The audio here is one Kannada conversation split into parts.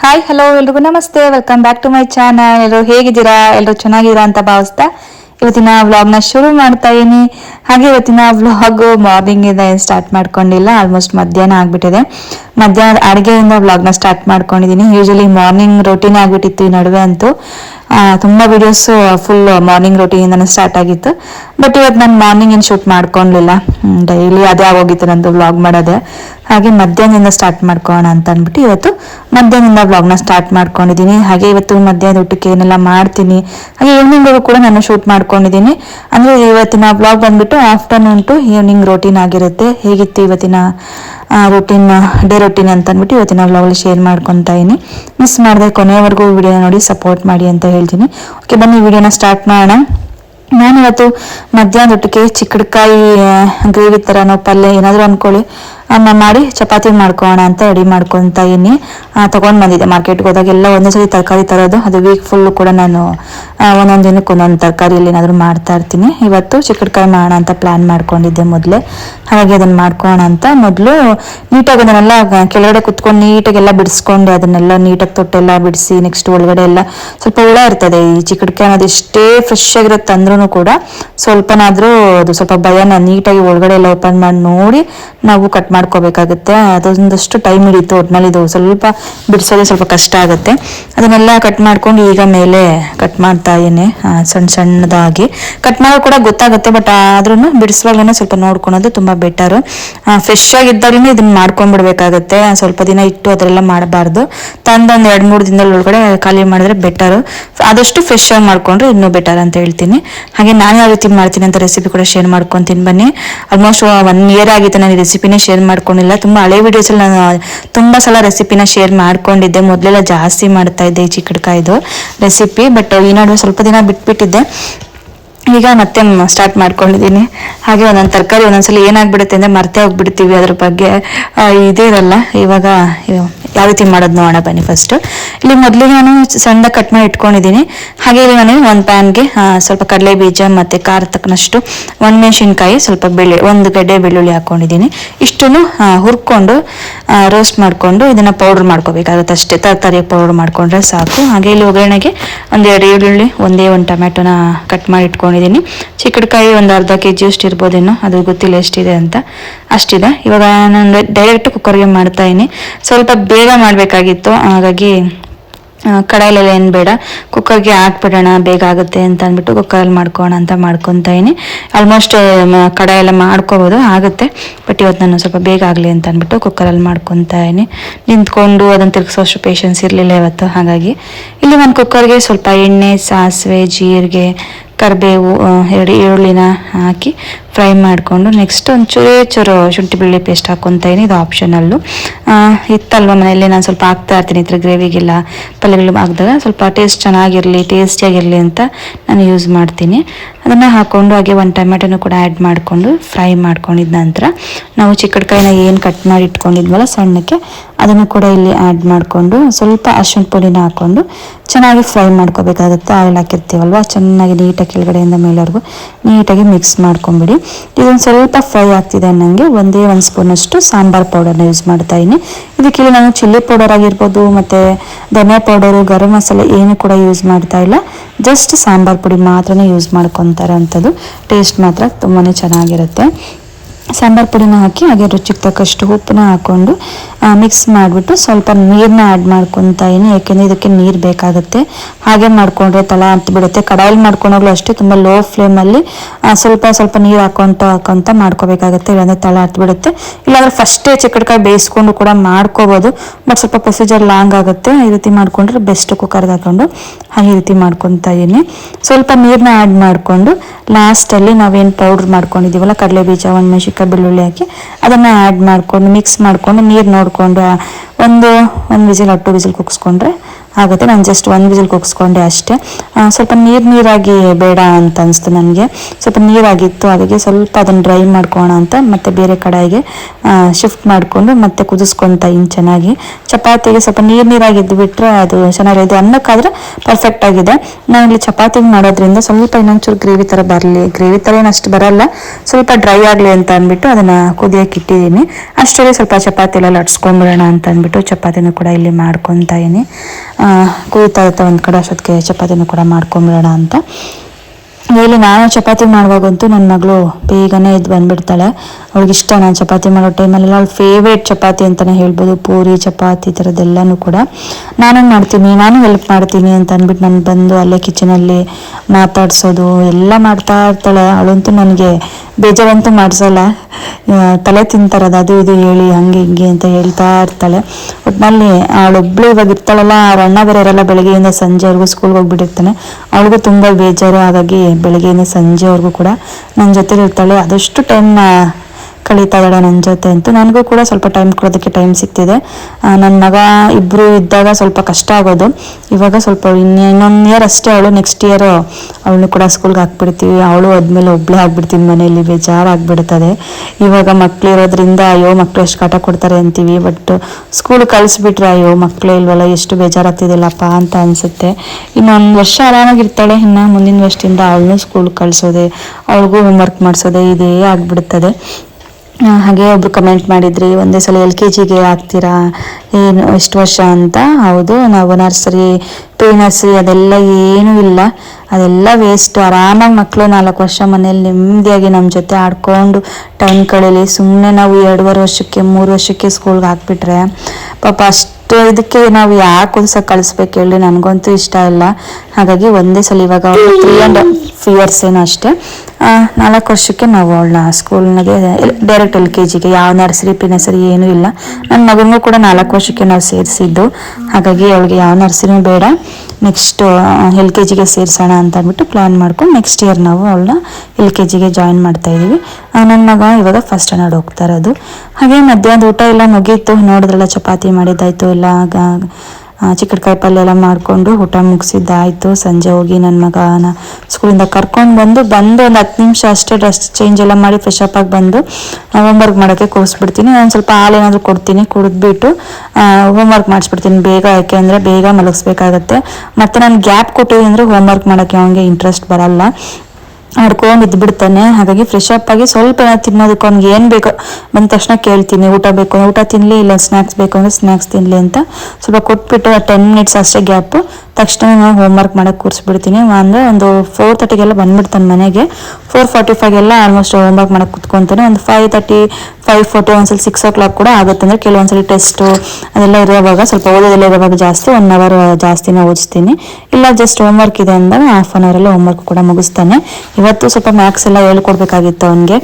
ಹಾಯ್ ಹಲೋ ಎಲ್ರಿಗೂ ನಮಸ್ತೆ. Welcome back to my channel ಎಲ್ಲರೂ ಹೇಗಿದ್ದೀರಾ? ಎಲ್ಲರೂ ಚೆನ್ನಾಗಿದ್ದೀರಾ ಅಂತ ಭಾವಿಸ್ತಾ ಇವತ್ತಿನ ವ್ಲಾಗ್ನ ಶುರು ಮಾಡ್ತಾ ಇದೀನಿ. ಹಾಗೆ ಇವತ್ತಿನ ವ್ಲಾಗ್ ಮಾರ್ನಿಂಗ್ ಇಂದ ಏನು ಸ್ಟಾರ್ಟ್ ಮಾಡ್ಕೊಂಡಿಲ್ಲ ಆಲ್ಮೋಸ್ಟ್ ಮಧ್ಯಾಹ್ನ ಆಗ್ಬಿಟ್ಟಿದೆ. ಮಧ್ಯಾಹ್ನ ಅಡುಗೆಯಿಂದ ವ್ಲಾಗ್ನ ಸ್ಟಾರ್ಟ್ ಮಾಡ್ಕೊಂಡಿದ್ದೀನಿ ಯೂಶಲಿ ಮಾರ್ನಿಂಗ್ ರೊಟೀನ್ ಆಗ್ಬಿಟ್ಟಿತ್ತು ಈ ನಡುವೆ ಅಂತೂ. ತುಂಬಾ ವಿಡಿಯೋಸ್ ಫುಲ್ ಮಾರ್ನಿಂಗ್ ಇಂದಾನೆ ಸ್ಟಾರ್ಟ್ ಆಗಿತ್ತು. ಬಟ್ ಇವತ್ತು ನಾನು ಮಾರ್ನಿಂಗ್ ಏನು ಶೂಟ್ ಮಾಡ್ಕೊಂಡಿಲ್ಲ. ಡೈಲಿ ಅದೇ ಆಗೋಗಿತ್ತು ನಂದು ವ್ಲಾಗ್ ಮಾಡೋದೇ. ಹಾಗೆ ಮಧ್ಯಾಹ್ನದಿಂದ ಸ್ಟಾರ್ಟ್ ಮಾಡ್ಕೋಣ ಅಂತ ಅಂದ್ಬಿಟ್ಟು ಇವತ್ತು ಮಧ್ಯಾಹ್ನದಿಂದ ಬ್ಲಾಗ್ನ ಸ್ಟಾರ್ಟ್ ಮಾಡ್ಕೊಂಡಿದ್ದೀನಿ. ಹಾಗೆ ಇವತ್ತು ಮಧ್ಯಾಹ್ನದ ಊಟಕ್ಕೆ ಏನೆಲ್ಲ ಮಾಡ್ತೀನಿ. ಹಾಗೆ ಈವ್ನಿಂಗ್ ಕೂಡ ನಾನು ಶೂಟ್ ಮಾಡ್ಕೊಂಡಿದ್ದೀನಿ. ಅಂದರೆ ಇವತ್ತಿನ ಬ್ಲಾಗ್ ಬಂದ್ಬಿಟ್ಟು ಆಫ್ಟರ್ನೂನ್ ಟು ಈವ್ನಿಂಗ್ ರೊಟೀನ್ ಆಗಿರುತ್ತೆ. ಹೇಗಿತ್ತು ಇವತ್ತಿನ ರೊಟೀನ್ ಡೇ ರೊಟೀನ್ ಅಂತ ಅಂದ್ಬಿಟ್ಟು ಇವತ್ತಿನ ವ್ಲಾಗಲ್ಲಿ ಶೇರ್ ಮಾಡ್ಕೊತಾ ಇದ್ದೀನಿ. ಮಿಸ್ ಮಾಡಿದೆ ಕೊನೆಯವರೆಗೂ ವಿಡಿಯೋನ ನೋಡಿ ಸಪೋರ್ಟ್ ಮಾಡಿ ಅಂತ ಹೇಳ್ತೀನಿ. ಓಕೆ ಬನ್ನಿ ವಿಡಿಯೋನ ಸ್ಟಾರ್ಟ್ ಮಾಡೋಣ. ನಾನು ಇವತ್ತು ಮಧ್ಯಾಹ್ನ ಊಟಕ್ಕೆ ಚಿಕ್ಕಡ್ಕಾಯಿ ಗ್ರೇವಿ ಥರನೋ ಪಲ್ಯ ಏನಾದರೂ ಅನ್ಕೊಳ್ಳಿ. ಅನ್ನ ಮಾಡಿ ಚಪಾತಿ ಮಾಡ್ಕೋಣ ಅಂತ ರೆಡಿ ಮಾಡ್ಕೊತಾ ಇದ್ದೀನಿ. ತೊಗೊಂಡು ಬಂದಿದ್ದೆ ಮಾರ್ಕೆಟ್ಗೆ ಹೋದಾಗ ಎಲ್ಲ ಒಂದೇ ಸರಿ ತರಕಾರಿ ತರೋದು. ಅದು ವೀಕ್ ಫುಲ್ಲು ಕೂಡ ನಾನು ಒಂದೊಂದ್ ದಿನಕ್ಕೆ ಒಂದೊಂದು ತರಕಾರಿಯಲ್ಲಿ ಏನಾದರೂ ಮಾಡ್ತಾ ಇರ್ತೀನಿ. ಇವತ್ತು ಚಿಕ್ಕಡ್ಕಾಯಿ ಮಾಡೋಣ ಅಂತ ಪ್ಲ್ಯಾನ್ ಮಾಡ್ಕೊಂಡಿದ್ದೆ ಮೊದಲೇ. ಹಾಗಾಗಿ ಅದನ್ನು ಮಾಡ್ಕೋಣ ಅಂತ ಮೊದಲು ನೀಟಾಗಿ ಅದನ್ನೆಲ್ಲ ಕೆಳಗಡೆ ಕುತ್ಕೊಂಡು ನೀಟಾಗಿ ಎಲ್ಲ ಬಿಡಿಸ್ಕೊಂಡು ಅದನ್ನೆಲ್ಲ ನೀಟಾಗಿ ತೊಟ್ಟೆಲ್ಲ ಬಿಡಿಸಿ ನೆಕ್ಸ್ಟ್ ಒಳಗಡೆ ಎಲ್ಲ ಸ್ವಲ್ಪ ಹುಳ ಇರ್ತದೆ. ಈ ಚಿಕ್ಕಡ್ಕಾಯಿ ಅನ್ನೋದು ಎಷ್ಟೇ ಫ್ರೆಶ್ ಆಗಿರುತ್ತೆ ಅಂದ್ರೂ ಕೂಡ ಸ್ವಲ್ಪನಾದರೂ ಅದು ಸ್ವಲ್ಪ ಭಯನ ನೀಟಾಗಿ ಒಳಗಡೆ ಎಲ್ಲ ಓಪನ್ ಮಾಡಿ ನೋಡಿ ನಾವು ಕಟ್ ಮಾಡ್ಕೋಬೇಕಾಗುತ್ತೆ. ಅದೊಂದಷ್ಟು ಟೈಮ್ ಹಿಡಿತು ಒಟ್ನಲ್ಲಿ ಇದು. ಸ್ವಲ್ಪ ಬಿಡಿಸೋದು ಸ್ವಲ್ಪ ಕಷ್ಟ ಆಗುತ್ತೆ. ಅದನ್ನೆಲ್ಲ ಕಟ್ ಮಾಡ್ಕೊಂಡು ಈಗ ಮೇಲೆ ಕಟ್ ಮಾಡ್ತಾ ಇದ್ದೇನೆ. ಸಣ್ಣ ಸಣ್ಣದಾಗಿ. ಕಟ್ ಮಾಡೋ ಕೂಡ ಗೊತ್ತಾಗುತ್ತೆ ಬಟ್ ಆದ್ರೂ ಬಿಡಿಸುವಾಗಲೇ ಸ್ವಲ್ಪ ನೋಡ್ಕೊಳೋದು ತುಂಬ ಬೆಟರ್ ಫ್ರೆಶ್ ಆಗಿದ್ದಾಗಲೇ ಇದನ್ನ ಮಾಡ್ಕೊಂಡ್ಬಿಡ್ಬೇಕಾಗತ್ತೆ. ಸ್ವಲ್ಪ ದಿನ ಇಟ್ಟು ಅದರೆಲ್ಲ ಮಾಡಬಾರ್ದು. ತಂದೊಂದು ಎರಡು ಮೂರು ದಿನದ ಒಳಗಡೆ ಖಾಲಿ ಮಾಡಿದ್ರೆ ಬೆಟರ್ ಆದಷ್ಟು ಫ್ರೆಶ್ ಆಗಿ ಮಾಡ್ಕೊಂಡ್ರೆ ಇನ್ನೂ ಬೆಟರ್ ಅಂತ ಹೇಳ್ತೀನಿ. ಹಾಗೆ ನಾನು ಯಾವ ರೀತಿ ಮಾಡ್ತೀನಿ ಅಂತ ರೆಸಿಪಿ ಕೂಡ ಶೇರ್ ಮಾಡ್ಕೊತೀನಿ ಬನ್ನಿ. ಆಲ್ಮೋಸ್ಟ್ ಒನ್ ಇಯರ್ ಆಗಿತ್ತು ನಾನು ರೆಸಿಪಿನೇ ಶೇರ್ ಮಾಡ್ಕೊಂಡಿಲ್ಲ. ತುಂಬ ಹಳೆ ವಿಡಿಯೋಸಲ್ಲಿ ನಾನು ತುಂಬ ಸಲ ರೆಸಿಪಿನ ಶೇರ್ ಮಾಡ್ಕೊಂಡಿದ್ದೆ. ಮೊದಲೆಲ್ಲ ಜಾಸ್ತಿ ಮಾಡ್ತಾ ಇದ್ದೆ ಈ ಚಿಕ್ಕಡ್ಕಾಯ್ದು ರೆಸಿಪಿ ಬಟ್ ಈ ನಡುವೆ ಸ್ವಲ್ಪ ದಿನ ಬಿಟ್ಬಿಟ್ಟಿದ್ದೆ. ಈಗ ಮತ್ತೆ ಸ್ಟಾರ್ಟ್ ಮಾಡ್ಕೊಂಡಿದ್ದೀನಿ. ಹಾಗೆ ಒಂದೊಂದು ತರಕಾರಿ ಒಂದೊಂದ್ಸಲ ಏನಾಗ್ಬಿಡುತ್ತೆ ಅಂದ್ರೆ ಮರ್ತೆ ಹೋಗ್ಬಿಡ್ತೀವಿ ಅದ್ರ ಬಗ್ಗೆ ಇದೇ ಇರಲ್ಲ. ಇವಾಗ ಇವ್- ಯಾವ ರೀತಿ ಮಾಡೋದು ನೋಡೋಣ ಬನ್ನಿ ಫಸ್ಟ್ ಇಲ್ಲಿ ಮೊದಲಿಗೆ ನಾನು ಸಣ್ಣ ಕಟ್ ಮಾಡಿ ಇಟ್ಕೊಂಡಿದ್ದೀನಿ. ಹಾಗೆ ಇಲ್ಲಿ ನಾನು ಒಂದು ಪ್ಯಾನ್ಗೆ ಸ್ವಲ್ಪ ಕಡಲೆ ಬೀಜ ಮತ್ತೆ ಖಾರ ತಕ್ಕನಷ್ಟು ಒಣಮೆಣಸಿನ್ಕಾಯಿ ಸ್ವಲ್ಪ ಬೆಳ್ಳಿ ಒಂದು ಗಡ್ಡೆ ಬೆಳ್ಳುಳ್ಳಿ ಹಾಕೊಂಡಿದ್ದೀನಿ. ಇಷ್ಟನ್ನು ಹುರ್ಕೊಂಡು ರೋಸ್ಟ್ ಮಾಡಿಕೊಂಡು ಇದನ್ನ ಪೌಡರ್ ಮಾಡ್ಕೋಬೇಕಾಗುತ್ತೆ ಅಷ್ಟೇ. ತರಕಾರಿ ಪೌಡರ್ ಮಾಡ್ಕೊಂಡ್ರೆ ಸಾಕು. ಹಾಗೆ ಇಲ್ಲಿ ಒಗ್ಗರಣೆಗೆ ಒಂದೆರಡು ಈರುಳ್ಳಿ, ಒಂದೇ ಒಂದು ಟೊಮೆಟೊನ ಕಟ್ ಮಾಡಿ ಇಟ್ಕೊಂಡಿದ್ದೀನಿ. ಚಿಕ್ಕಡ್ಕಾಯಿ ಒಂದು ಅರ್ಧ ಕೆ ಜಿ ಅಷ್ಟು ಇರ್ಬೋದೇನೋ, ಅದು ಗೊತ್ತಿಲ್ಲ ಎಷ್ಟಿದೆ ಅಂತ. ಅಷ್ಟಿದೆ. ಇವಾಗ ನಾನು ಡೈರೆಕ್ಟ್ ಕುಕ್ಕರ್ಗೆ ಮಾಡ್ತಾ ಇದ್ದೀನಿ. ಸ್ವಲ್ಪ ಬೇಗ ಮಾಡಬೇಕಾಗಿತ್ತು. ಹಾಗಾಗಿ ಕಡಾಯಲೆಲ್ಲ ಏನು ಬೇಡ. ಕುಕ್ಕರ್ಗೆ ಹಾಕ್ಬಿಡೋಣ, ಬೇಗ ಆಗುತ್ತೆ ಅಂತ ಅಂದ್ಬಿಟ್ಟು ಕುಕ್ಕರಲ್ಲಿ ಮಾಡ್ಕೋಣ ಅಂತ ಮಾಡ್ಕೊತಾ ಇದೀನಿ ಆಲ್ಮೋಸ್ಟ್ ಕಡಾಯೆಲ್ಲ ಮಾಡ್ಕೋಬೋದು, ಆಗುತ್ತೆ. ಬಟ್ ಇವತ್ತು ನಾನು ಸ್ವಲ್ಪ ಬೇಗ ಆಗಲಿ ಅಂತ ಅಂದ್ಬಿಟ್ಟು ಕುಕ್ಕರಲ್ಲಿ ಮಾಡ್ಕೊತಾ ಇದೀನಿ ನಿಂತ್ಕೊಂಡು ಅದನ್ನು ತಿರುಗಿಸೋಷ್ಟು ಪೇಷನ್ಸ್ ಇರಲಿಲ್ಲ ಇವತ್ತು, ಹಾಗಾಗಿ. ಇಲ್ಲಿ ಒಂದು ಕುಕ್ಕರ್ಗೆ ಸ್ವಲ್ಪ ಎಣ್ಣೆ, ಸಾಸಿವೆ, ಜೀರಿಗೆ, ಕರಿಬೇವು ಎರಡು ಈರುಳ್ಳಿನ ಹಾಕಿ ಫ್ರೈ ಮಾಡಿಕೊಂಡು ನೆಕ್ಸ್ಟ್ ಒಂಚೂರು ಚೂರೇ ಶುಂಠಿ ಬೆಳ್ಳಿ ಪೇಸ್ಟ್ ಹಾಕ್ಕೊತಾ ಇದೀನಿ. ಇದು ಆಪ್ಷನಲ್ಲು ಇತ್ತಲ್ವ ಮನೆಯಲ್ಲಿ ನಾನು ಸ್ವಲ್ಪ ಹಾಕ್ತಾ ಇರ್ತೀನಿ. ಈ ಗ್ರೇವಿಗೆಲ್ಲ ಪಲ್ಯಗಳು ಹಾಕಿದಾಗ ಸ್ವಲ್ಪ ಟೇಸ್ಟ್ ಚೆನ್ನಾಗಿರಲಿ ಟೇಸ್ಟಿಯಾಗಿರಲಿ ಅಂತ ನಾನು ಯೂಸ್ ಮಾಡ್ತೀನಿ. ಅದನ್ನು ಹಾಕ್ಕೊಂಡು ಹಾಗೆ ಒಂದು ಟೊಮೆಟೊನು ಕೂಡ ಆ್ಯಡ್ ಮಾಡಿಕೊಂಡು ಫ್ರೈ ಮಾಡ್ಕೊಂಡಿದ್ದ ನಂತರ ನಾವು ಚಿಕ್ಕಡ್ಕಾಯಿನ ಏನು ಕಟ್ ಮಾಡಿ ಇಟ್ಕೊಂಡಿದ್ವಲ್ಲ ಸಣ್ಣಕ್ಕೆ ಅದನ್ನು ಕೂಡ ಇಲ್ಲಿ ಆ್ಯಡ್ ಮಾಡಿಕೊಂಡು ಸ್ವಲ್ಪ ಅರ್ಶಿನ ಪುಡಿನ ಹಾಕ್ಕೊಂಡು ಚೆನ್ನಾಗಿ ಫ್ರೈ ಮಾಡ್ಕೋಬೇಕಾಗುತ್ತೆ. ಆಯಿಲ್ ಹಾಕಿರ್ತೀವಲ್ವ? ಚೆನ್ನಾಗಿ ನೀಟಾಗಿ ಕೆಳಗಡೆಯಿಂದ ಮೇಲೆವರೆಗೂ ನೀಟಾಗಿ ಮಿಕ್ಸ್ ಮಾಡ್ಕೊಂಬಿಡಿ. ಇದೊಂದು ಸ್ವಲ್ಪ ಫ್ರೈ ಆಗ್ತಿದೆ ನನಗೆ ಒಂದೇ ಒಂದು ಸ್ಪೂನಷ್ಟು ಸಾಂಬಾರ್ ಪೌಡರ್ನ ಯೂಸ್ ಮಾಡ್ತಾ ಇದ್ದೀನಿ. ನಾನು ಚಿಲ್ಲಿ ಪೌಡರ್ ಆಗಿರ್ಬೋದು, ಮತ್ತು ಧನಿಯಾ ಪೌಡರು ಗರಂ ಮಸಾಲೆ ಏನು ಕೂಡ ಯೂಸ್ ಮಾಡ್ತಾ ಇಲ್ಲ. ಜಸ್ಟ್ ಸಾಂಬಾರ್ ಪುಡಿ ಮಾತ್ರನೇ ಯೂಸ್ ಮಾಡ್ಕೊತಾರೆ ಅಂಥದ್ದು ಟೇಸ್ಟ್ ಮಾತ್ರ ತುಂಬಾ ಚೆನ್ನಾಗಿರುತ್ತೆ. ಸಾಂಬಾರ್ ಪುಡಿನ ಹಾಕಿ, ಹಾಗೆ ರುಚಿಗೆ ತಕ್ಕಷ್ಟು ಉಪ್ಪನ್ನ ಹಾಕ್ಕೊಂಡು ಮಿಕ್ಸ್ ಮಾಡಿಬಿಟ್ಟು ಸ್ವಲ್ಪ ನೀರನ್ನ ಆ್ಯಡ್ ಮಾಡ್ಕೊತಾ ಇದೀನಿ ಯಾಕೆಂದರೆ ಇದಕ್ಕೆ ನೀರು ಬೇಕಾಗುತ್ತೆ. ಹಾಗೆ ಮಾಡಿಕೊಂಡ್ರೆ ತಳ ಅಂತ ಬಿಡುತ್ತೆ. ಕಡಾಯಲ್ಲಿ ಮಾಡ್ಕೊಂಡಾಗಲೂ ಅಷ್ಟೇ, ತುಂಬ ಲೋ ಫ್ಲೇಮಲ್ಲಿ ಸ್ವಲ್ಪ ಸ್ವಲ್ಪ ನೀರು ಹಾಕೊತ ಹಾಕೊತ ಮಾಡ್ಕೋಬೇಕಾಗುತ್ತೆ, ಇಲ್ಲಾಂದರೆ ತಳ ಬಿಡುತ್ತೆ. ಇಲ್ಲಾಂದ್ರೆ ಫಸ್ಟೇ ಚಿಕ್ಕಡ್ಕಾಯಿ ಬೇಯಿಸ್ಕೊಂಡು ಕೂಡ ಮಾಡ್ಕೋಬೋದು ಬಟ್ ಸ್ವಲ್ಪ ಪ್ರೊಸೀಜರ್ ಲಾಂಗ್ ಆಗುತ್ತೆ. ಈ ರೀತಿ ಮಾಡಿಕೊಂಡ್ರೆ ಬೆಸ್ಟ್ ಕುಕ್ಕರ್ಗೆ ಹಾಕೊಂಡು ಹಾಗೆ ರೀತಿ ಮಾಡ್ಕೊತಾ ಇದೀನಿ ಸ್ವಲ್ಪ ನೀರನ್ನ ಆ್ಯಡ್ ಮಾಡಿಕೊಂಡು ಲಾಸ್ಟಲ್ಲಿ ನಾವೇನು ಪೌಡ್ರ್ ಮಾಡ್ಕೊಂಡಿದ್ದೀವಲ್ಲ, ಕಡಲೆ ಬೀಜ ಒಂದು ಮೆಣಸಿನ್ಕಾಯಿ ಬೆಳ್ಳುಳ್ಳಿ ಹಾಕಿ ಅದನ್ನು ಆ್ಯಡ್ ಮಾಡಿಕೊಂಡು ಮಿಕ್ಸ್ ಮಾಡಿಕೊಂಡು ನೀರು ನೋಡಿಕೊಂಡು ಒಂದು ಒಂದು ವಿಸಿಲ್ ಅಟ್ಟು ವಿಸಿಲ್ ಕುಗ್ಸ್ಕೊಂಡ್ರೆ ಆಗುತ್ತೆ. ನಾನು ಜಸ್ಟ್ ಒಂದು ವಿಸಿಲ್ ಕುಗ್ಸ್ಕೊಂಡೆ ಅಷ್ಟೇ. ಸ್ವಲ್ಪ ನೀರು ನೀರಾಗಿ ಬೇಡ ಅಂತ ಅನಿಸ್ತು ನನಗೆ. ಸ್ವಲ್ಪ ನೀರಾಗಿತ್ತು, ಅದಕ್ಕೆ ಸ್ವಲ್ಪ ಅದನ್ನು ಡ್ರೈ ಮಾಡ್ಕೋಣ ಅಂತ ಮತ್ತೆ ಬೇರೆ ಕಡೆಗೆ ಶಿಫ್ಟ್ ಮಾಡಿಕೊಂಡು ಮತ್ತೆ ಕುದಿಸ್ಕೊತಾ ಇನ್ನು ಚೆನ್ನಾಗಿ. ಚಪಾತಿಗೆ ಸ್ವಲ್ಪ ನೀರು ನೀರಾಗಿದ್ದು ಬಿಟ್ಟರೆ ಅದು ಚೆನ್ನಾಗಿದೆ ಅನ್ನಕ್ಕಾದ್ರೆ ಪರ್ಫೆಕ್ಟ್ ಆಗಿದೆ. ನಾನು ಇಲ್ಲಿ ಚಪಾತಿಗೆ ಮಾಡೋದ್ರಿಂದ ಸ್ವಲ್ಪ ಇನ್ನೊಂಚೂರು ಗ್ರೇವಿ ಥರ ಬರಲಿ. ಗ್ರೇವಿ ಥರ ಏನು ಅಷ್ಟು ಬರಲ್ಲ. ಸ್ವಲ್ಪ ಡ್ರೈ ಆಗಲಿ ಅಂತ ಅಂದ್ಬಿಟ್ಟು ಅದನ್ನು ಕುದಿಯೋಕೆ ಇಟ್ಟಿದ್ದೀನಿ. ಅಷ್ಟರಲ್ಲಿ ಸ್ವಲ್ಪ ಚಪಾತಿ ಎಲ್ಲ ಲಟ್ಸ್ಕೊಂಡ್ಬಿಡೋಣ ಅಂತ ಅಂದ್ಬಿಟ್ಟು ಅಂದ್ಬಿಟ್ಟು ಚಪಾತಿನೂ ಕೂಡ ಇಲ್ಲಿ ಮಾಡ್ಕೊತಾ ಇದೀನಿ. ಕುಯ್ತಾ ಇರ್ತಾ ಒಂದು ಕಡೆ ಅಷ್ಟೊತ್ತಿಗೆ ಚಪಾತಿನೂ ಕೂಡ ಮಾಡ್ಕೊಂಬಿಡೋಣ ಅಂತ. ಇಲ್ಲಿ ನಾನು ಚಪಾತಿ ಮಾಡುವಾಗಂತೂ ನನ್ನ ಮಗಳು ಬೇಗನೆ ಇದು ಬಂದ್ಬಿಡ್ತಾಳೆ. ಅವಳಿಗೆ ಇಷ್ಟ, ನಾನು ಚಪಾತಿ ಮಾಡೋ ಟೈಮಲ್ಲೆಲ್ಲ ಅವ್ಳ ಫೇವ್ರೇಟ್ ಚಪಾತಿ ಅಂತಲೇ ಹೇಳ್ಬೋದು, ಪೂರಿ ಚಪಾತಿ ಈ ಥರದ್ದೆಲ್ಲನೂ ಕೂಡ. ನಾನು ಮಾಡ್ತೀನಿ, ನಾನು ಹೆಲ್ಪ್ ಮಾಡ್ತೀನಿ ಅಂತ ಅಂದ್ಬಿಟ್ಟು ನಾನು ಬಂದು ಅಲ್ಲೇ ಕಿಚನಲ್ಲಿ ಮಾತಾಡ್ಸೋದು, ಎಲ್ಲ ಮಾಡ್ತಾ ಇರ್ತಾಳೆ. ಅವಳಂತೂ ನನಗೆ ಬೇಜಾರಂತೂ ಮಾಡಿಸಲ್ಲ. ತಲೆ ತಿಂತಾರದು ಅದು ಇದು ಹೇಳಿ, ಹಂಗೆ ಹಿಂಗೆ ಅಂತ ಹೇಳ್ತಾ ಇರ್ತಾಳೆ. ಒಟ್ಟಿನಲ್ಲಿ ಅವಳೊಬ್ಳು ಇವಾಗ ಇರ್ತಾಳಲ್ಲ, ಅವ್ರ ಅಣ್ಣ ಬೇರೆ ಇರಲ್ಲ, ಬೆಳಗ್ಗೆಯಿಂದ ಸಂಜೆವರೆಗೂ ಸ್ಕೂಲ್ಗೆ ಹೋಗ್ಬಿಟ್ಟಿರ್ತಾನೆ. ಅವಳಿಗೂ ತುಂಬ ಬೇಜಾರು, ಹಾಗಾಗಿ ಬೆಳಗ್ಗೆಯಿಂದ ಸಂಜೆವರೆಗೂ ಕೂಡ ನನ್ನ ಜೊತೆಲಿ ಇರ್ತಾಳೆ. ಆದಷ್ಟು ಟೈಮ್ನ ಕಳೀತಾ ಇದ್ದಾಳೆ ನನ್ನ ಜೊತೆ ಅಂತ. ನನಗೂ ಕೂಡ ಸ್ವಲ್ಪ ಟೈಮ್ ಕೊಡೋದಕ್ಕೆ ಟೈಮ್ ಸಿಗ್ತಿದೆ. ನನ್ನ ಮಗ ಇಬ್ಬರು ಇದ್ದಾಗ ಸ್ವಲ್ಪ ಕಷ್ಟ ಆಗೋದು. ಇವಾಗ ಸ್ವಲ್ಪ ಇನ್ನು ಇನ್ನೊಂದು ಇಯರ್ ಅಷ್ಟೇ ಅವಳು ನೆಕ್ಸ್ಟ್ ಇಯರ್ ಅವಳು ಕೂಡ ಸ್ಕೂಲ್ಗೆ ಹಾಕ್ಬಿಡ್ತೀವಿ. ಅವಳು ಆದಮೇಲೆ ಒಬ್ಬಳೇ ಆಗ್ಬಿಡ್ತೀನಿ ಮನೆಯಲ್ಲಿ, ಬೇಜಾರಾಗ್ಬಿಡ್ತದೆ. ಇವಾಗ ಮಕ್ಳು ಇರೋದ್ರಿಂದ, ಅಯ್ಯೋ, ಮಕ್ಳು ಎಷ್ಟು ಕಾಟ ಕೊಡ್ತಾರೆ ಅಂತೀವಿ. ಬಟ್ ಸ್ಕೂಲ್ ಕಳಿಸ್ಬಿಟ್ರೆ, ಅಯ್ಯೋ, ಮಕ್ಳು ಇಲ್ವಲ್ಲ, ಎಷ್ಟು ಬೇಜಾರಾಗ್ತಿದಿಲ್ಲಪ್ಪ ಅಂತ ಅನಿಸುತ್ತೆ. ಇನ್ನೊಂದು ವರ್ಷ ಆರಾಮಾಗಿರ್ತಾಳೆ. ಇನ್ನು ಮುಂದಿನ ವರ್ಷದಿಂದ ಅವಳನ್ನೂ ಸ್ಕೂಲ್ ಕಳಿಸೋದೆ, ಅವಳಿಗೂ ಹೋಮ್ವರ್ಕ್ ಮಾಡಿಸೋದೆ, ಇದೇ ಆಗ್ಬಿಡ್ತದೆ. ಹಾಗೆ ಒಬ್ರು ಕಮೆಂಟ್ ಮಾಡಿದ್ರಿ, ಒಂದೇ ಸಲ ಎಲ್ ಕೆ ಜಿಗೆ ಹಾಕ್ತೀರಾ ಏನು ಎಷ್ಟು ವರ್ಷ ಅಂತ. ಹೌದು, ನಾವು ನರ್ಸರಿ ಪ್ರೀ ನರ್ಸರಿ, ಅದೆಲ್ಲ ಏನೂ ಇಲ್ಲ. ಅದೆಲ್ಲ ವೇಸ್ಟು ಆರಾಮಾಗಿ ಮಕ್ಕಳು ನಾಲ್ಕು ವರ್ಷ ಮನೇಲಿ ನೆಮ್ಮದಿಯಾಗಿ ನಮ್ಮ ಜೊತೆ ಆಡ್ಕೊಂಡು ಟೈಮ್ ಕಳೀಲಿ ಸುಮ್ಮನೆ ನಾವು ಎರಡೂವರೆ ವರ್ಷಕ್ಕೆ, ಮೂರು ವರ್ಷಕ್ಕೆ ಸ್ಕೂಲ್ಗೆ ಹಾಕ್ಬಿಟ್ರೆ, ಪಾಪ ಅಷ್ಟು ಇದಕ್ಕೆ ನಾವು ಯಾಕೆ ಒಂದ್ಸ ಕಳಿಸ್ಬೇಕು ಹೇಳಿ ನನಗಂತೂ ಇಷ್ಟ ಇಲ್ಲ. ಹಾಗಾಗಿ ಒಂದೇ ಸಲ ಇವಾಗ ತ್ರೀ ಆ್ಯಂಡ್ ಇಯರ್ಸ್ ಏನೋ ಅಷ್ಟೇ. ನಾಲ್ಕು ವರ್ಷಕ್ಕೆ ನಾವು ಅವಳನ್ನ ಸ್ಕೂಲ್ನಾಗೆ ಡೈರೆಕ್ಟ್ ಎಲ್ ಕೆ ಜಿಗೆ, ಯಾವ ನರ್ಸರಿ, ಪಿ ನರ್ಸರಿ ಏನೂ ಇಲ್ಲ. ನನ್ನ ಮಗನಿಗೂ ಕೂಡ ನಾಲ್ಕು ವರ್ಷಕ್ಕೆ ನಾವು ಸೇರಿಸಿದ್ದು. ಹಾಗಾಗಿ ಅವಳಿಗೆ ಯಾವ ನರ್ಸರಿನೂ ಬೇಡ. ನೆಕ್ಸ್ಟ್ ಎಲ್ ಕೆ ಜಿಗೆ ಸೇರಿಸೋಣ ಅಂತ ಅಂದ್ಬಿಟ್ಟು ಪ್ಲ್ಯಾನ್ ಮಾಡ್ಕೊಂಡು ನೆಕ್ಸ್ಟ್ ಇಯರ್ ನಾವು ಅವಳನ್ನ ಎಲ್ ಕೆ ಜಿಗೆ ಜಾಯಿನ್ ಮಾಡ್ತಾ ಇದ್ದೀವಿ. ನನ್ನ ಮಗ ಇವಾಗ ಫಸ್ಟ್ ಸ್ಟ್ಯಾಂಡರ್ಡ್ ಹೋಗ್ತಾ ಇರೋದು. ಹಾಗೆ ಮಧ್ಯಾಹ್ನದ ಊಟ ಎಲ್ಲ ಮುಗೀತು. ನೋಡಿದ್ರಲ್ಲ, ಚಪಾತಿ ಮಾಡಿದ್ದಾಯ್ತು, ಎಲ್ಲ ಚಿಕ್ಕಡ್ಕಾಯಿ ಪಲ್ಯ ಎಲ್ಲ ಮಾಡಿಕೊಂಡು ಊಟ ಮುಗಿಸಿದ್ದಾಯ್ತು. ಸಂಜೆ ಹೋಗಿ ನನ್ನ ಮಗನ ಸ್ಕೂಲಿಂದ ಕರ್ಕೊಂಡು ಬಂದು ಬಂದು ಒಂದು ಹತ್ತು ನಿಮಿಷ ಅಷ್ಟೇ ಡ್ರೆಸ್ ಚೇಂಜ್ ಎಲ್ಲ ಮಾಡಿ ಫ್ರೆಶ್ ಅಪ್ ಆಗಿ ಬಂದು ಹೋಮ್ವರ್ಕ್ ಮಾಡೋಕ್ಕೆ ಕೂರಿಸ್ಬಿಡ್ತೀನಿ. ನಾನು ಸ್ವಲ್ಪ ಹಾಲು ಏನಾದರೂ ಕೊಡ್ತೀನಿ, ಕುಡಿದ್ಬಿಟ್ಟು ಹೋಮ್ವರ್ಕ್ ಮಾಡಿಸ್ಬಿಡ್ತೀನಿ ಬೇಗ ಯಾಕೆ ಅಂದರೆ ಬೇಗ ಮಲಗಿಸ್ಬೇಕಾಗತ್ತೆ. ಮತ್ತು ನಾನು ಗ್ಯಾಪ್ ಕೊಟ್ಟಿದ್ದೀನಿ ಅಂದರೆ ಹೋಮ್ವರ್ಕ್ ಮಾಡೋಕ್ಕೆ ಅವನಿಗೆ ಇಂಟ್ರೆಸ್ಟ್ ಬರಲ್ಲ. ಆಡ್ಕೊಂಡು ಇದ್ಬಿಡ್ತಾನೆ ಹಾಗಾಗಿ ಫ್ರೆಶ್ ಅಪ್ ಆಗಿ ಸ್ವಲ್ಪ ಏನಾದ್ರು ತಿನ್ನೋದಕ್ಕೆ ಅವ್ನಿಗೆ ಏನು ಬೇಕು ಬಂದ ತಕ್ಷಣ ಕೇಳ್ತೀನಿ. ಊಟ ಬೇಕು ಊಟ ತಿನ್ನಲಿ ಇಲ್ಲ ಸ್ನಾಕ್ಸ್ ಬೇಕು ಅಂದರೆ ಸ್ನಾಕ್ಸ್ ತಿನ್ನಲಿ ಅಂತ. ಸ್ವಲ್ಪ ಕೊಟ್ಬಿಟ್ಟು ಟೆನ್ ಮಿನಿಟ್ಸ್ ಅಷ್ಟೇ ಗ್ಯಾಪು ತಕ್ಷಣ ನಾನು ಹೋಮ್ವರ್ಕ್ ಮಾಡೋಕ್ಕೆ ಕೂರಿಸ್ಬಿಡ್ತೀನಿ. ಅಂದರೆ ಒಂದು ಫೋರ್ ತರ್ಟಿಗೆಲ್ಲ ಬಂದ್ಬಿಡ್ತಾನೆ ಮನೆಗೆ. ಫೋರ್ ಫಾರ್ಟಿ ಫೈವ್ಗೆಲ್ಲ ಆಲ್ಮೋಸ್ಟ್ ಹೋಮ್ವರ್ಕ್ ಮಾಡಕ್ಕೆ ಕುತ್ಕೊತಾನೆ. ಒಂದು ಫೈವ್ ತರ್ಟಿ ಫೈವ್ ಫೋರ್ಟಿ ಒಂದ್ಸಲ ಸಿಕ್ಸ್ ಓ ಕ್ಲಾಕ್ ಕೂಡ ಆಗುತ್ತೆ. ಅಂದರೆ ಕೆಲವೊಂದ್ಸಲಿ ಟೆಸ್ಟು ಅದೆಲ್ಲ ಇರುವಾಗ ಸ್ವಲ್ಪ ಓದೋದೆಲ್ಲ ಇರೋವಾಗ ಜಾಸ್ತಿ ಒನ್ ಅವರ್ ಜಾಸ್ತಿನೇ ಓದಿಸ್ತೀನಿ. ಇಲ್ಲ ಜಸ್ಟ್ ಹೋಮ್ವರ್ಕ್ ಇದೆ ಅಂದಾಗ ಹಾಫ್ ಆನ್ ಅವರಲ್ಲಿ ಹೋಮ್ವರ್ಕ್ ಕೂಡ ಮುಗಿಸ್ತಾನೆ. ಇವತ್ತು ಸ್ವಲ್ಪ ಮ್ಯಾಕ್ಸ್ ಎಲ್ಲ ಹೇಳ್ಕೊಡ್ಬೇಕಾಗಿತ್ತು ಅವನಿಗೆ.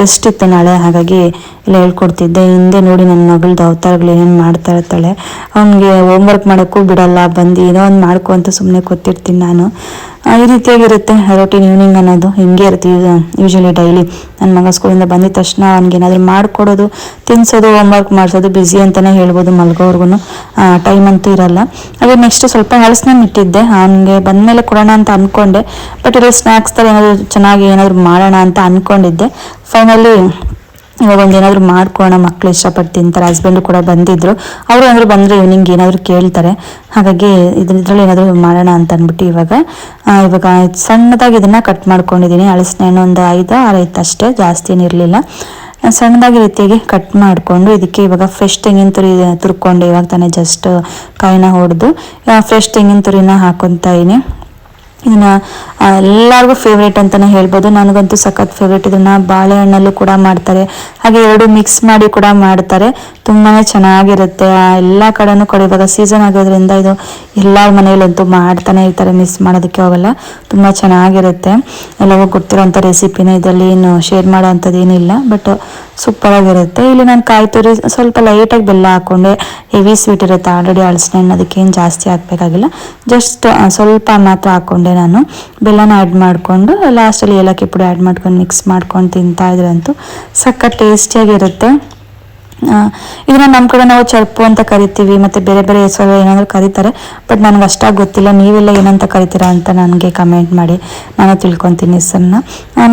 ಟೆಸ್ಟ್ ಇತ್ತು ನಾಳೆ, ಹಾಗಾಗಿ ಎಲ್ಲ ಹೇಳ್ಕೊಡ್ತಿದ್ದೆ. ಹಿಂದೆ ನೋಡಿ ನನ್ನ ಮಗಳದ್ದು ಅವತಾರಗಳು ಏನೇನು ಮಾಡ್ತಾ ಇರ್ತಾಳೆ. ಅವನಿಗೆ ಹೋಮ್ವರ್ಕ್ ಮಾಡೋಕ್ಕೂ ಬಿಡಲ್ಲ, ಬಂದು ಏನೋ ಒಂದು ಮಾಡ್ಕೊ ಅಂತ ಸುಮ್ಮನೆ ಕೂತಿರ್ತೀನಿ ನಾನು. ಈ ರೀತಿಯಾಗಿರುತ್ತೆ ರೊಟೀನ್ ಈವ್ನಿಂಗ್ ಅನ್ನೋದು. ಹಿಂಗೆ ಇರುತ್ತೆ ಯೂಶಲಿ ಡೈಲಿ ನನ್ನ ಮಗ ಸ್ಕೂಲಿಂದ ಬಂದಿದ ತಕ್ಷಣ ಅವ್ನಿಗೆ ಏನಾದರೂ ಮಾಡಿಕೊಡೋದು, ತಿನ್ಸೋದು ಹೋಮ್ವರ್ಕ್ ಮಾಡಿಸೋದು ಬ್ಯುಸಿ ಅಂತಲೇ ಹೇಳ್ಬೋದು ಮಲ್ಗೋರ್ಗು ಟೈಮ್ ಅಂತೂ ಇರಲ್ಲ. ಹಾಗೆ ನೆಕ್ಸ್ಟ್ ಸ್ವಲ್ಪ ಹಳಸನ ಇಟ್ಟಿದ್ದೆ. ಅವನಿಗೆ ಬಂದಮೇಲೆ ಕೊಡೋಣ ಅಂತ ಅಂದ್ಕೊಂಡೆ ಬಟ್ ಇಲ್ಲಿ ಸ್ನ್ಯಾಕ್ಸ್ ಥರ ಏನಾದರೂ ಚೆನ್ನಾಗಿ ಏನಾದರೂ ಮಾಡೋಣ ಅಂತ ಅಂದ್ಕೊಂಡಿದ್ದೆ ಫೈನಲಿ ಇವಾಗ ಒಂದು ಏನಾದರೂ ಮಾಡ್ಕೊಳ್ಳೋಣ ಮಕ್ಕಳು ಇಷ್ಟಪಟ್ಟು ತಿಂತಾರೆ ಹಸ್ಬೆಂಡು ಕೂಡ ಬಂದಿದ್ರು. ಅವರು ಏನಾದರೂ ಬಂದರೆ ಇವ್ನಿಂಗ್ ಏನಾದರೂ ಕೇಳ್ತಾರೆ. ಹಾಗಾಗಿ ಇದ್ರಲ್ಲಿ ಏನಾದರೂ ಮಾಡೋಣ ಅಂತ ಅಂದ್ಬಿಟ್ಟು ಇವಾಗ ಇವಾಗ ಸಣ್ಣದಾಗಿ ಇದನ್ನು ಕಟ್ ಮಾಡ್ಕೊಂಡಿದ್ದೀನಿ ಹಳಸಿನ ಒಂದು ಐದು, ಆರು ಐದು ಅಷ್ಟೇ. ಜಾಸ್ತಿ ಏನಿರಲಿಲ್ಲ ಸಣ್ಣದಾಗಿ ರೀತಿಯಾಗಿ ಕಟ್ ಮಾಡಿಕೊಂಡು ಇದಕ್ಕೆ ಇವಾಗ ಫ್ರೆಶ್ ತೆಂಗಿನ ತುರಿ ತುರ್ಕೊಂಡು. ಇವಾಗ ತಾನೇ ಜಸ್ಟ್ ಕಾಯಿನ ಹೊಡೆದು ಫ್ರೆಶ್ ತೆಂಗಿನ ತುರಿನ ಹಾಕೊತಾ ಇದೀನಿ. ಇದನ್ನ ಎಲ್ಲರಿಗೂ ಫೇವ್ರೇಟ್ ಅಂತಾನೆ ಹೇಳ್ಬೋದು. ನನಗಂತೂ ಸಖತ್ ಫೇವ್ರೇಟ್ ಇದನ್ನ ಬಾಳೆಹಣ್ಣಲ್ಲೂ ಕೂಡ ಮಾಡ್ತಾರೆ. ಹಾಗೆ ಎರಡು ಮಿಕ್ಸ್ ಮಾಡಿ ಕೂಡ ಮಾಡ್ತಾರೆ. ತುಂಬಾ ಚೆನ್ನಾಗಿರುತ್ತೆ. ಎಲ್ಲ ಕಡೆನೂ ಕೂಡ ಇವಾಗ ಸೀಸನ್ ಆಗೋದ್ರಿಂದ ಇದು ಎಲ್ಲರ ಮನೆಯಲ್ಲಂತೂ ಮಾಡ್ತಾನೆ ಇರ್ತಾರೆ. ಮಿಸ್ ಮಾಡೋದಕ್ಕೆ ಹೋಗಲ್ಲ. ತುಂಬ ಚೆನ್ನಾಗಿರುತ್ತೆ. ಎಲ್ಲವೂ ಗೊತ್ತಿರೋಂಥ ರೆಸಿಪಿನ ಇದರಲ್ಲಿ ಏನು ಶೇರ್ ಮಾಡೋ ಅಂಥದ್ದು ಏನಿಲ್ಲ. ಬಟ್ ಸೂಪರ್ ಆಗಿರುತ್ತೆ ಇಲ್ಲಿ ನಾನು ಕಾಯಿ ತುರಿ ಸ್ವಲ್ಪ ಲೈಟಾಗಿ ಬೆಲ್ಲ ಹಾಕೊಂಡೆ. ಹೆವಿ ಸ್ವೀಟ್ ಇರುತ್ತೆ ಆಲ್ರೆಡಿ ಹಳಸಿನ ಹಣ್ಣು, ಅದಕ್ಕೇನು ಜಾಸ್ತಿ ಹಾಕಬೇಕಾಗಿಲ್ಲ. ಜಸ್ಟ್ ಸ್ವಲ್ಪ ಮಾತ್ರ ಹಾಕೊಂಡೆ ನಾನು. ಬೆಲ್ಲನ ಆ್ಯಡ್ ಮಾಡಿಕೊಂಡು ಲಾಸ್ಟಲ್ಲಿ ಏಲಕ್ಕಿ ಪುಡಿ ಆ್ಯಡ್ ಮಾಡ್ಕೊಂಡು ಮಿಕ್ಸ್ ಮಾಡ್ಕೊಂಡು ತಿಂತಾ ಸಖತ್ ಟೇಸ್ಟಿಯಾಗಿರುತ್ತೆ ಇದನ್ನ ನಮ್ಮ ಕಡೆ ನಾವು ಚರ್ಪು ಅಂತ ಕರಿತೀವಿ ಮತ್ತೆ ಬೇರೆ ಬೇರೆ ಹೆಸರು ಏನಾದರೂ ಕರೀತಾರೆ ಬಟ್ ನನಗೆ ಅಷ್ಟಾಗಿ ಗೊತ್ತಿಲ್ಲ ನೀವೆಲ್ಲ ಏನಂತ ಕರಿತೀರಾ ಅಂತ ನನಗೆ ಕಮೆಂಟ್ ಮಾಡಿ ನಾನು ತಿಳ್ಕೊತೀನಿ ಹೆಸರನ್ನ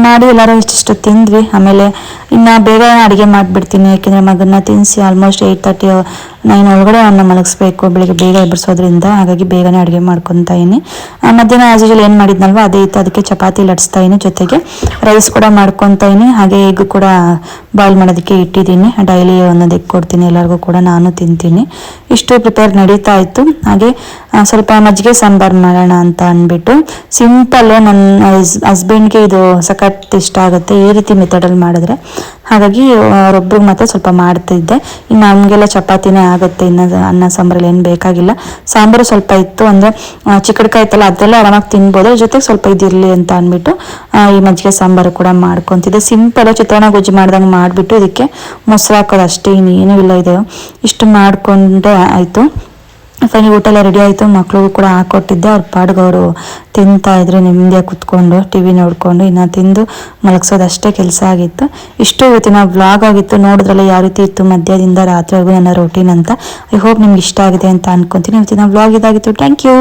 ಮಾಡಿ ಎಲ್ಲರೂ ಇಷ್ಟಿಷ್ಟು ತಿಂದ್ವಿ ಆಮೇಲೆ ಇನ್ನು ಬೇಗ ಅಡುಗೆ ಮಾಡಿಬಿಡ್ತೀನಿ ಯಾಕೆಂದರೆ ಮಗನ್ನ ತಿನ್ನಿಸಿ ಆಲ್ಮೋಸ್ಟ್ ಏಯ್ಟ್ ತರ್ಟಿ ನೈನ್ ಒಳಗಡೆ ಅವನ್ನ ಮಲಗಿಸ್ಬೇಕು ಬೆಳಿಗ್ಗೆ ಬೇಗ ಎಬ್ಬರಿಸೋದ್ರಿಂದ ಹಾಗಾಗಿ ಬೇಗನೆ ಅಡುಗೆ ಮಾಡ್ಕೊತಾ ಇದೀನಿ ಆ, ಮಧ್ಯಾಹ್ನ ಆಸ್ ಯೂಶಲ್ ಏನು ಮಾಡಿದ್ನಲ್ವ ಅದೇ ಇತ್ತು ಅದಕ್ಕೆ ಚಪಾತಿ ಲಟ್ಸ್ತಾ ಜೊತೆಗೆ ರೈಸ್ ಕೂಡ ಮಾಡ್ಕೊತಾ ಇದೀನಿ ಹಾಗೆ ಎಗ್ ಕೂಡ ಬಾಯ್ಲ್ ಮಾಡೋದಕ್ಕೆ ಇಟ್ಟಿದ್ದೀನಿ ಡೈಲಿ ಎಗ್ ಕೊಡ್ತೀನಿ, ಎಲ್ಲರಿಗೂ ಕೂಡ ನಾನು ತಿಂತೀನಿ. ಇಷ್ಟು ಪ್ರಿಪೇರ್ ನಡೀತಾ ಇತ್ತು. ಹಾಗೆ ಸ್ವಲ್ಪ ಮಜ್ಜಿಗೆ ಸಾಂಬಾರು ಮಾಡೋಣ ಅಂತ ಅಂದ್ಬಿಟ್ಟು ಸಿಂಪಲ್ ನನ್ನ ಹಸ್ಬೆಂಡ್ಗೆ ಇದು ಸಖತ್ ಇಷ್ಟ ಆಗುತ್ತೆ. ಈ ರೀತಿ ಮೆಥಡಲ್ಲಿ ಮಾಡಿದ್ರೆ. ಹಾಗಾಗಿ ಅವರೊಬ್ರಿಗೆ ಮಾತ್ರ ಸ್ವಲ್ಪ ಮಾಡ್ತಿದ್ದೆ. ಇನ್ನು ನಮಗೆಲ್ಲ ಚಪಾತಿನೇ ಆಗುತ್ತೆ. ಇನ್ನು ಅನ್ನ ಸಾಂಬಾರಲ್ಲಿ ಏನು ಬೇಕಾಗಿಲ್ಲ. ಸಾಂಬಾರು ಸ್ವಲ್ಪ ಇತ್ತು ಅಂದರೆ ಚಿಕ್ಕಡ್ಕಾಯಿ ಇತ್ತಲ್ಲ ಅದೆಲ್ಲ ಆರಾಮಾಗಿ ತಿನ್ಬೋದು. ಜೊತೆಗೆ ಸ್ವಲ್ಪ ಇದಿರಲಿ ಅಂತ ಅಂದ್ಬಿಟ್ಟು ಈ ಮಜ್ಜಿಗೆ ಸಾಂಬಾರು ಕೂಡ ಮಾಡ್ಕೊತಿದ್ದೆ. ಸಿಂಪಲ್ ಚಿತ್ರಾನ್ನ ಗೊಜ್ಜು ಮಾಡ್ದಂಗೆ ಮಾಡಿಬಿಟ್ಟು ಇದಕ್ಕೆ ಮೊಸರು ಹಾಕೋದು ಅಷ್ಟೇ. ಇನ್ನೇನೂ ಇಲ್ಲ ಇದೆ. ಇಷ್ಟು ಮಾಡಿಕೊಂಡೆ ಆಯಿತು. ಫೈನಲ್ ಊಟ ಎಲ್ಲ ರೆಡಿ ಆಯಿತು. ಮಕ್ಳಿಗೂ ಕೂಡ ಹಾಕೊಟ್ಟಿದ್ದೆ. ಅವ್ರ ಪಾಡ್ಗೆ ಅವರು ತಿಂತಾ ಇದ್ರು. ನೆಮ್ಮದಿಯಾಗಿ ಕುತ್ಕೊಂಡು ಟಿ ವಿ ನೋಡಿಕೊಂಡು ಇನ್ನು ತಿಂದು ಮಲಗಿಸೋದಷ್ಟೇ ಕೆಲಸ ಆಗಿತ್ತು. ಇಷ್ಟು ಇವತ್ತಿನ ವ್ಲಾಗ್ ಆಗಿತ್ತು. ನೋಡಿದ್ರಲ್ಲ ಯಾವ ರೀತಿ ಇತ್ತು? ಮಧ್ಯದಿಂದ ರಾತ್ರಿವರೆಗೂ ನನ್ನ ರೊಟೀನ್ ಅಂತ. ಐ ಹೋಪ್ ನಿಮ್ಗೆ ಇಷ್ಟ ಆಗಿದೆ ಅಂತ ಅನ್ಕೊಂತೀನಿ. ಇವತ್ತಿನ ವ್ಲಾಗ್ ಇದಾಗಿತ್ತು. Thank you